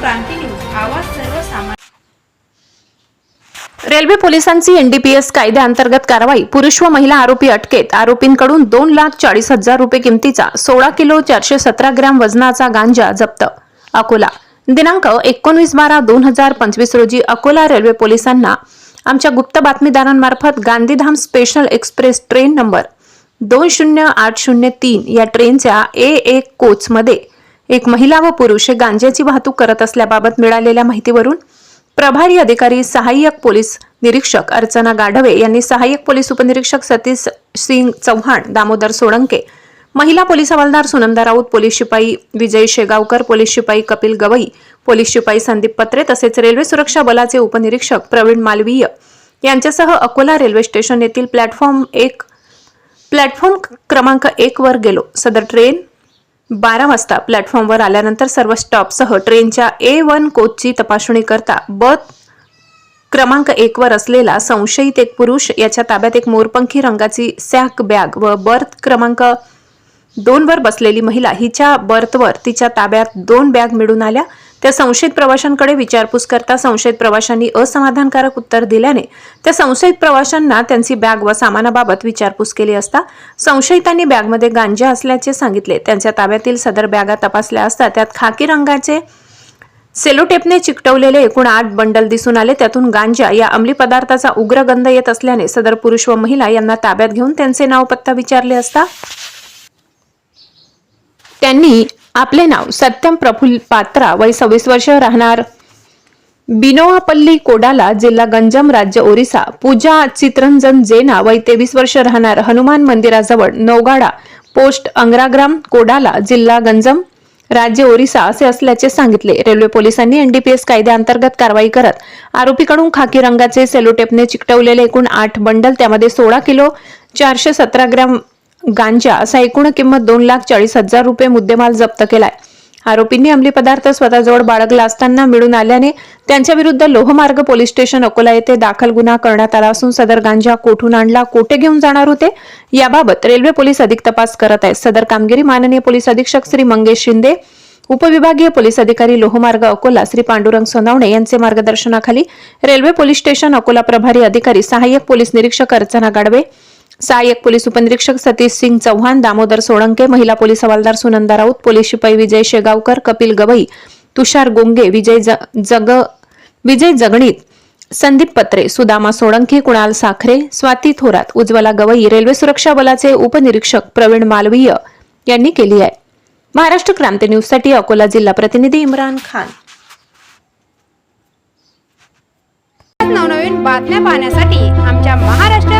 क्रांती news आवाज सर्वसामान्य. Railway पोलिसांची एनडीपीएस कायद्याअंतर्गत कारवाई पुरुष व महिला आरोपी अटकेत. आरोपींकडून दोन लाख चाळीस हजार रुपये किमतीचा सोळा किलो चारशे सतरा ग्रॅम वजनाचा गांजा जप्त. अकोला दिनांक एकोणवीस बारा दोन हजार पंचवीस रोजी अकोला रेल्वे पोलिसांना आमच्या गुप्त बातमीदारांमार्फत Gandhidham special express train number दोन शून्य आठ शून्य तीन या ट्रेनच्या ए एक कोचमध्ये एक महिला व पुरुष हे वाहतूक करत असल्याबाबत मिळालेल्या माहितीवरून प्रभारी अधिकारी सहाय्यक पोलीस निरीक्षक अर्चना गाढवे यांनी सहाय्यक पोलीस उपनिरीक्षक सतीश सिंग चव्हाण दामोदर सोळंके महिला पोलीस हवालदार सुनंदा राऊत पोलीस शिपाई विजय शेगावकर पोलीस शिपाई कपिल गवई पोलीस शिपाई संदीप पत्रे तसेच रेल्वे सुरक्षा बलाचे उपनिरीक्षक प्रवीण मालवीय यांच्यासह अकोला रेल्वे स्टेशन येथील प्लॅटफॉर्म एक प्लॅटफॉर्म क्रमांक एक वर गेलो. सदर ट्रेन बारा वाजता प्लॅटफॉर्मवर आल्यानंतर सर्व स्टॉपसह ट्रेनच्या ए वन कोचची तपासणी करता बर्थ क्रमांक एकवर असलेला संशयित एक पुरुष याच्या ताब्यात एक मोरपंखी रंगाची सॅक बॅग व बर्थ क्रमांक दोनवर बसलेली महिला हिच्या बर्थवर तिच्या ताब्यात दोन बॅग मिळून आल्या. त्या संशयित प्रवाशांकडे विचारपूस करता संशयित प्रवाशांनी असमाधानकारक उत्तर दिल्याने त्या संशयित प्रवाशांना त्यांची बॅग व सामानाबाबत विचारपूस केली असता संशयितांनी बॅगमध्ये गांजा असल्याचे सांगितले. त्यांच्या ताब्यातील सदर बॅगा तपासल्या असता त्यात खाकी रंगाचे सेलोटेपने चिकटवलेले एकूण आठ बंडल दिसून आले. त्यातून गांजा या अंमली पदार्थाचा उग्र गंध येत असल्याने सदर पुरुष व महिला यांना ताब्यात घेऊन त्यांचे नाव पत्ता विचारले असता त्यांनी आपले नाव सत्यम प्रफुल्ल पात्रा वय सव्वीस वर्ष राहणार. बिनोआपल्ली कोडाला जिल्हा गंजम राज्य ओरिसा. पूजा चित्रंजन जेना वय तेवीस वर्ष राहणार. हनुमान मंदिराजवळ नौगाडा पोस्ट अंग्राग्राम कोडाला जिल्हा गंजम राज्य ओरिसा असे असल्याचे सांगितले. रेल्वे पोलिसांनी एनडीपीएस कायद्याअंतर्गत कारवाई करत आरोपीकडून खाकी रंगाचे सेलोटेपने चिकटवलेले एकूण आठ बंडल त्यामध्ये सोळा किलो चारशे सतरा ग्रॅम गांजा असा एकूण किंमत दोन लाख चाळीस हजार रुपये मुद्देमाल जप्त केलाय. आरोपींनी अंमली पदार्थ स्वतःजवळ बाळगला असताना मिळून आल्याने त्यांच्या विरुद्ध लोहमार्ग पोलीस स्टेशन अकोला येथे दाखल गुन्हा करण्यात आला असून सदर गांजा कोठून आणला कोठे घेऊन जाणार होते याबाबत रेल्वे पोलीस अधिक तपास करत आहेत. सदर कामगिरी माननीय पोलीस अधीक्षक श्री मंगेश शिंदे उपविभागीय पोलीस अधिकारी लोहमार्ग अकोला श्री पांडुरंग सोनावणे यांचे मार्गदर्शनाखाली रेल्वे पोलीस स्टेशन अकोला प्रभारी अधिकारी सहाय्यक पोलीस निरीक्षक अर्चना गाडवे सहाय्यक पोलीस उपनिरीक्षक सतीश सिंग चव्हाण दामोदर सोळंके महिला पोलीस हवालदार सुनंदा राऊत पोलीस शिपाई विजय शेगावकर कपिल गवई तुषार गोंगे विजय जग विजय जगणीत संदीप पत्रे सुदामा सोळंके कुणाल साखरे स्वाती थोरात उज्ज्वला गवई रेल्वे सुरक्षा बलाचे उपनिरीक्षक प्रवीण मालवीय यांनी केली आहे. महाराष्ट्र क्रांती न्यूजसाठी अकोला जिल्हा प्रतिनिधी इम्रान खान. नवनवीन बातम्या पाहण्यासाठी आमच्या महाराष्ट्र